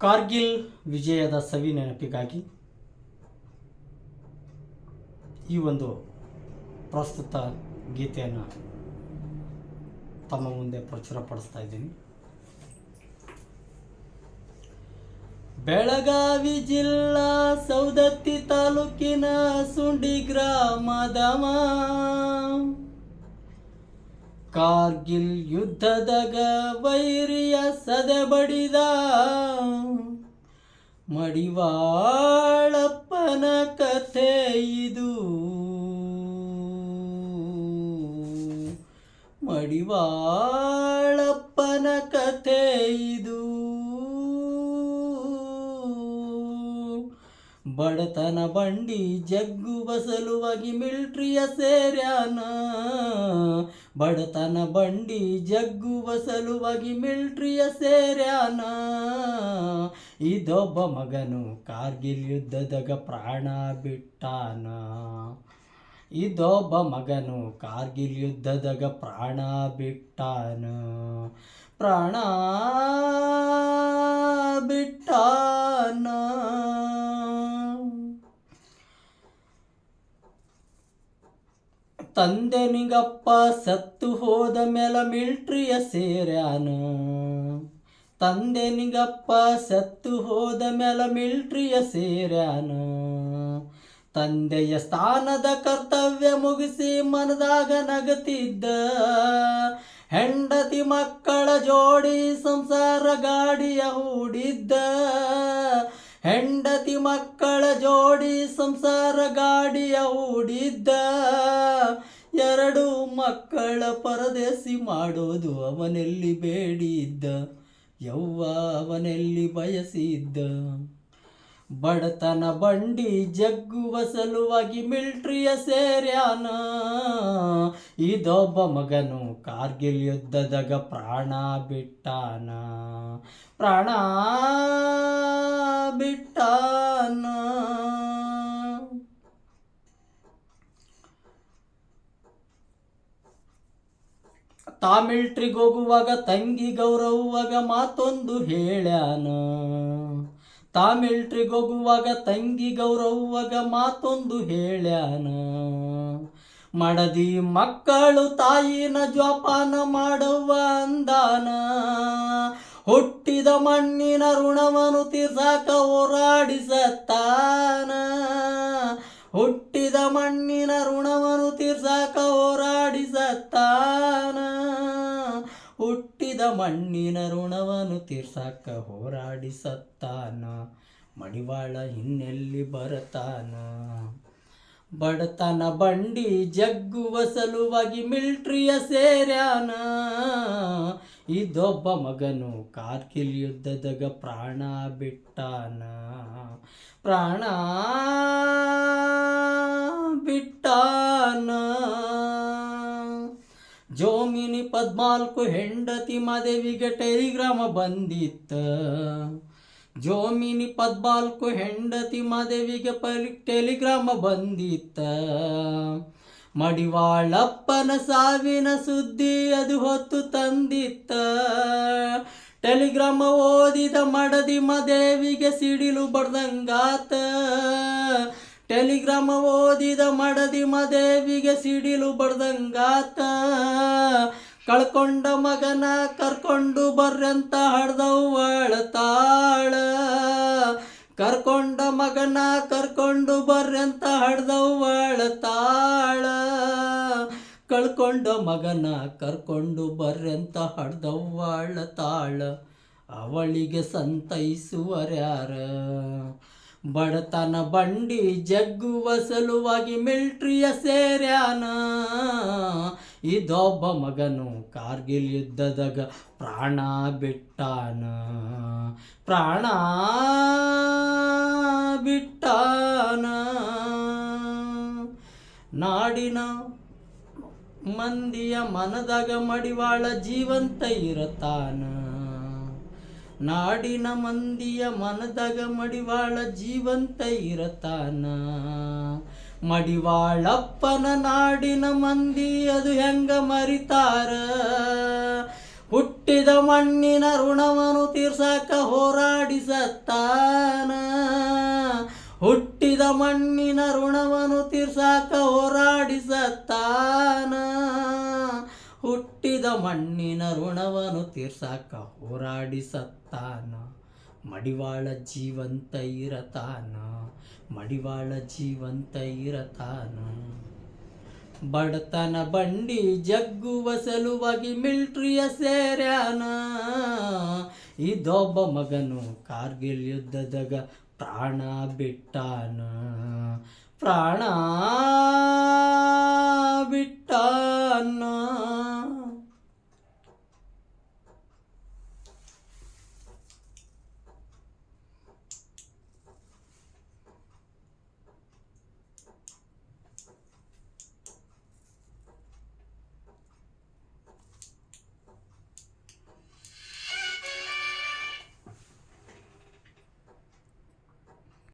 ಕಾರ್ಗಿಲ್ ವಿಜಯದ ಸವಿ ನೆನಪಿಗಾಗಿ ಈ ಒಂದು ಪ್ರಸ್ತುತ ಗೀತೆಯನ್ನು ತಮ್ಮ ಮುಂದೆ ಪ್ರಚುರಪಡಿಸ್ತಾ ಇದ್ದೀನಿ. ಬೆಳಗಾವಿ ಜಿಲ್ಲಾ ಸೌದತ್ತಿ ತಾಲೂಕಿನ ಸುಂಡಿ ಗ್ರಾಮದವ ಕಾರ್ಗಿಲ್ ಯುದ್ಧದಾಗ ವೈರಿಯ ಸದೆ ಬಡಿದ ಮಡಿವಾಳಪ್ಪನ ಕಥೆ ಇದು. ಮಡಿವಾಳಪ್ಪನ ಕಥೆ ಇದು. ಬಡತನ ಬಂಡಿ ಜಗ್ಗು ಸಲುವಾಗಿ ಮಿಲ್ಟ್ರಿಯ ಸೇರ್ಯಾನ. ಬಡತನ ಬಂಡಿ ಜಗ್ಗು ಬಸಲುವಾಗಿ ಮಿಲ್ಟ್ರಿಯ ಸೇರ್ಯಾನ. ಇದೊಬ್ಬ ಮಗನು ಕಾರ್ಗಿಲ್ ಯುದ್ಧದಾಗ ಪ್ರಾಣ ಬಿಟ್ಟಾನ. ಇದೊಬ್ಬ ಮಗನು ಕಾರ್ಗಿಲ್ ಯುದ್ಧದಾಗ ಪ್ರಾಣ ಬಿಟ್ಟಾನ. ಪ್ರಾಣ ಬಿಟ್ಟಾನ. ತಂದೆನಿಗಪ್ಪ ಸತ್ತು ಹೋದ ಮೇಲೆ ಮಿಲ್ಟ್ರಿಯ ತಂದೆ ತಂದೆನಿಗಪ್ಪ ಸತ್ತು ಹೋದ ಮೇಲೆ ಮಿಲ್ಟ್ರಿಯ ಸೇರ್ಯಾನು. ತಂದೆಯ ಸ್ಥಾನದ ಕರ್ತವ್ಯ ಮುಗಿಸಿ ಮನದಾಗ ನಗತಿದ್ದ. ಹೆಂಡತಿ ಮಕ್ಕಳ ಜೋಡಿ ಸಂಸಾರ ಗಾಡಿಯ ಹೂಡಿದ್ದ. ಹೆಂಡತಿ ಮಕ್ಕಳ ಜೋಡಿ ಸಂಸಾರ ಗಾಡಿಯ ಹೂಡಿದ್ದ ಎರಡು ಮಕ್ಕಳ ಪರದೇಸಿ ಮಾಡೋದು ಅವನೆಲ್ಲಿ ಬೇಡಿದ್ದ, ಯವ್ವ ಅವನೆಲ್ಲಿ ಬಯಸಿದ್ದ. ಬಡತನ ಬಂಡಿ ಜಗ್ಗುವ ಸಲುವಾಗಿ ಮಿಲ್ಟ್ರಿಯ ಸೇರ್ಯಾನ. ಇದೊಬ್ಬ ಮಗನು ಕಾರ್ಗಿಲ್ ಯುದ್ಧದಾಗ ಪ್ರಾಣ ಬಿಟ್ಟಾನ. ಪ್ರಾಣ ಬಿಟ್ಟಾನ. ಹೋಗುವಾಗ ತಂಗಿ ಗೌರವವಾಗ ಮಾತೊಂದು ಹೇಳ್ಯಾನ. ಹೋಗುವಾಗ ತಂಗಿ ಗೌರವವಾಗ ಮಾತೊಂದು ಹೇಳ್ಯಾನ. ಮಡದಿ ಮಕ್ಕಳು ತಾಯಿನ ಜೋಪಾನ ಮಾಡುವ ಅಂದಾನ. ಹುಟ್ಟಿದ ಮಣ್ಣಿನ ಋಣವನ್ನು ತೀರ್ಸಾಕ ಹೋರಾಡಿಸತ್ತಾನ. ಹುಟ್ಟಿದ ಮಣ್ಣಿನ ಋಣವನ್ನು ತೀರ್ಸಾಕ ಹೋರಾಡಿಸತ್ತಾನ. ಹುಟ್ಟಿದ ಮಣ್ಣಿನ ಋಣವನ್ನು ತೀರ್ಸಾಕ ಹೋರಾಡಿಸತ್ತಾನ. ಮಡಿವಾಳ ಹಿನ್ನೆಲ್ಲಿ ಬರತಾನ. ಬಡತನ ಬಂಡಿ ಜಗ್ಗುವ ಸಲುವಾಗಿ ಮಿಲ್ಟ್ರಿಯ ಸೇರ್ಯಾನ. ಇದೊಬ್ಬ ಮಗನು ಕಾರ್ಕಿಲ್ ಯುದ್ಧದಾಗ ಪ್ರಾಣ ಬಿಟ್ಟಾನ. ಪ್ರಾಣ ಬಿಟ್ಟಾನ. ಜೋಮಿನಿ ಪದ್ನಾಲ್ಕು ಹೆಂಡತಿ ಮದೇವಿಗೆ ಟೆಲಿಗ್ರಾಮ ಬಂದಿತ್ತ. ಜೋಮಿನಿ ಪದ್ನಾಲ್ಕು ಹೆಂಡತಿ ಮದೇವಿಗೆ ಪರಿ ಟೆಲಿಗ್ರಾಮ ಬಂದಿತ್ತ. ಮಡಿವಾಳಪ್ಪನ ಸಾವಿನ ಸುದ್ದಿ ಅದು ಹೊತ್ತು ತಂದಿತ್ತ. ಟೆಲಿಗ್ರಾಮ ಓದಿದ ಮಡದಿ ಮದೇವಿಗೆ ಸಿಡಿಲು ಬಡ್ದಂಗಾತ. ಟೆಲಿಗ್ರಾಮ ಓದಿದ ಮಡದಿ ಮದೇವಿಗೆ ಸಿಡಿಲು ಬಡ್ದಂಗಾತ. ಕಳ್ಕೊಂಡ ಮಗನ ಕರ್ಕೊಂಡು ಬರ್ರಂತ ಹಡ್ದವ್ವಳ ತಾಳ. ಕರ್ಕೊಂಡ ಮಗನ ಕರ್ಕೊಂಡು ಬರ್ರಂತ ಹಡ್ದವ್ವಳ ತಾಳ. ಕಳ್ಕೊಂಡ ಮಗನ ಕರ್ಕೊಂಡು ಬರ್ರಂತ ಹಡ್ದವ್ವಳ ತಾಳ. ಅವಳಿಗೆ ಸಂತೈಸುವರ್ಯಾರ. ಬಡತನ ಬಂಡಿ ಜಗ್ಗುವ ಸಲುವಾಗಿ ಮಿಲ್ಟ್ರಿಯ ಸೇರ್ಯಾನ. ಇದೊಬ್ಬ ಮಗನು ಕಾರ್ಗಿಲ್ ಯುದ್ಧದಾಗ ಪ್ರಾಣ ಬಿಟ್ಟಾನ. ಪ್ರಾಣ ಬಿಟ್ಟಾನ. ನಾಡಿನ ಮಂದಿಯ ಮನದಾಗ ಮಡಿವಾಳ ಜೀವಂತ ಇರತಾನ. ನಾಡಿನ ಮಂದಿಯ ಮನದಾಗ ಮಡಿವಾಳ ಜೀವಂತ ಇರತಾನ. ಮಡಿವಾಳಪ್ಪನ ನಾಡಿನ ಮಂದಿ ಅದು ಹೆಂಗ ಮರಿತಾರ? ಹುಟ್ಟಿದ ಮಣ್ಣಿನ ಋಣವನ್ನು ತೀರ್ಸಾಕ ಹೋರಾಡಿಸತ್ತಾನ ಹುಟ್ಟಿದ ಮಣ್ಣಿನ ಋಣವನ್ನು ತೀರ್ಸಾಕ ಹೋರಾಡಿ ಸತ್ತಾನ. ಹುಟ್ಟಿದ ಮಣ್ಣಿನ ಋಣವನ್ನು ತೀರ್ಸಾಕ ಹೋರಾಡಿ ಸತ್ತಾನ. ಮಡಿವಾಳ ಜೀವಂತ ಇರತಾನ. ಮಡಿವಾಳ ಜೀವಂತ ಇರತಾನ. ಬಡತನ ಬಂಡಿ ಜಗ್ಗುವ ಸಲುವಾಗಿ ಮಿಲ್ಟ್ರಿಯ ಸೇರ್ಯಾನ. ಇದೊಬ್ಬ ಮಗನು ಕಾರ್ಗಿಲ್ ಯುದ್ಧದಾಗ ಪ್ರಾಣ ಬಿಟ್ಟಾನ. ಪ್ರಾಣ ಬಿಟ್ಟಾನ.